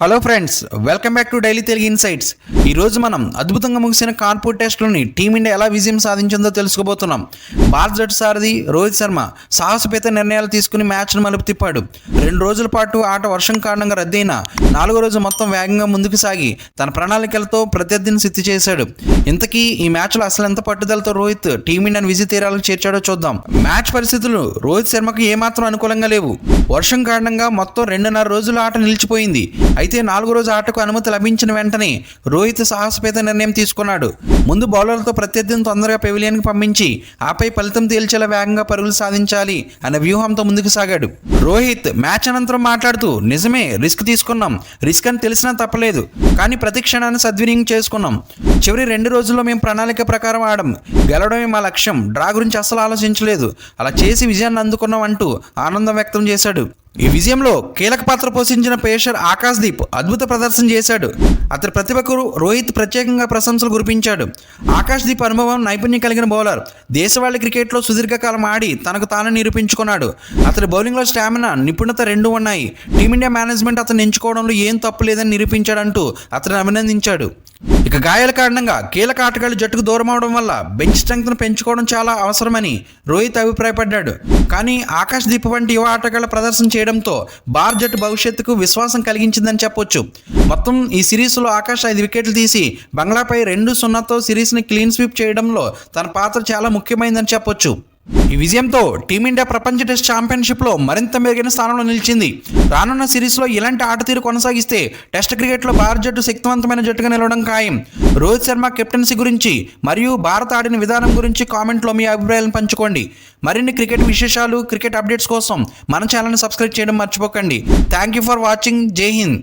Hello friends welcome back to daily Telugu insights ఈ రోజు మనం అద్భుతంగా ముగిసిన కాన్పూర్ టెస్ట్లోని టీమిండియా ఎలా విజయం సాధించిందో తెలుసుకోబోతున్నాం. భారత జట్టు సారథి రోహిత్ శర్మ సాహసపేత నిర్ణయాలు తీసుకుని మ్యాచ్ను మలుపు తిప్పాడు. రెండు రోజుల పాటు ఆట వర్షం కారణంగా రద్దయిన నాలుగో రోజు మొత్తం వేగంగా ముందుకు సాగి తన ప్రణాళికలతో ప్రత్యర్థిని సిద్ధి చేశాడు. ఇంతకీ ఈ మ్యాచ్లో అసలు ఎంత పట్టుదలతో రోహిత్ టీమిండియాను విజయ తీరాలకు చేర్చాడో చూద్దాం. మ్యాచ్ పరిస్థితులు రోహిత్ శర్మకు ఏమాత్రం అనుకూలంగా లేవు. వర్షం కారణంగా మొత్తం రెండున్నర రోజుల ఆట నిలిచిపోయింది. అయితే నాలుగో రోజు ఆటకు అనుమతి లభించిన వెంటనే రోహిత్ సాహసపేత నిర్ణయం తీసుకున్నాడు. ముందు బౌలర్లతో ప్రత్యర్థిని తొందరగా పెవిలియన్కి పంపించి ఆపై ఫలితం తేల్చేలా వేగంగా పరుగులు సాధించాలి అనే వ్యూహంతో ముందుకు సాగాడు. రోహిత్ మ్యాచ్ అనంతరం మాట్లాడుతూ నిజమే రిస్క్ తీసుకున్నాం. రిస్క్ అని తెలిసినా తప్పలేదు. కానీ ప్రతి క్షణాన్ని సద్వినియోగం చేసుకున్నాం. చివరి రెండు రోజుల్లో మేము ప్రణాళిక ప్రకారం ఆడం. గెలవడమే మా లక్ష్యం. డ్రా గురించి అస్సలు ఆలోచించలేదు. అలా చేసి విజయాన్ని అందుకున్నాం అంటూ ఆనందం వ్యక్తం చేశాడు. ఈ విజయంలో కీలక పాత్ర పోషించిన పేషర్ ఆకాశ్దీప్ అద్భుత ప్రదర్శన చేశాడు. అతని ప్రతిభకు రోహిత్ ప్రత్యేకంగా ప్రశంసలు కురిపించాడు. ఆకాశ్దీప్ అనుభవం నైపుణ్యం కలిగిన బౌలర్. దేశవాళీ క్రికెట్లో సుదీర్ఘకాలం ఆడి తనకు తాను నిరూపించుకున్నాడు. అతని బౌలింగ్లో స్టామినా నిపుణత రెండు ఉన్నాయి. టీమిండియా మేనేజ్మెంట్ అతను ఎంచుకోవడంలో ఏం తప్పు లేదని నిరూపించాడంటూ అతను అభినందించాడు. ఇక గాయాల కారణంగా కీలక ఆటగాళ్ళు జట్టుకు దూరం అవడం వల్ల బెంచ్ స్ట్రెంగ్త్ను పెంచుకోవడం చాలా అవసరమని రోహిత్ అభిప్రాయపడ్డాడు. కానీ ఆకాశ్దీప్ వంటి యువ ఆటగాళ్ళ ప్రదర్శన చేయడం చేయడంతో భారత్ జట్టు భవిష్యత్తుకు విశ్వాసం కలిగించిందని చెప్పొచ్చు. మొత్తం ఈ సిరీస్లో ఆకాష్ ఐదు వికెట్లు తీసి బంగ్లాపై రెండు సున్నాతో సిరీస్ని క్లీన్ స్వీప్ చేయడంలో తన పాత్ర చాలా ముఖ్యమైందని చెప్పొచ్చు. ఈ విజయంతో టీమిండియా ప్రపంచ టెస్ట్ ఛాంపియన్షిప్లో మరింత మెరుగైన స్థానంలో నిలిచింది. రానున్న సిరీస్లో ఇలాంటి ఆట తీరు కొనసాగిస్తే టెస్ట్ క్రికెట్లో భారత జట్టు శక్తివంతమైన జట్టుగా నిలవడం ఖాయం. రోహిత్ శర్మ కెప్టెన్సీ గురించి మరియు భారత ఆడిన విధానం గురించి కామెంట్లో మీ అభిప్రాయాలను పంచుకోండి. మరిన్ని క్రికెట్ విశేషాలు క్రికెట్ అప్డేట్స్ కోసం మన ఛానల్ని సబ్స్క్రైబ్ చేయడం మర్చిపోకండి. Thank you for watching. జై హింద్.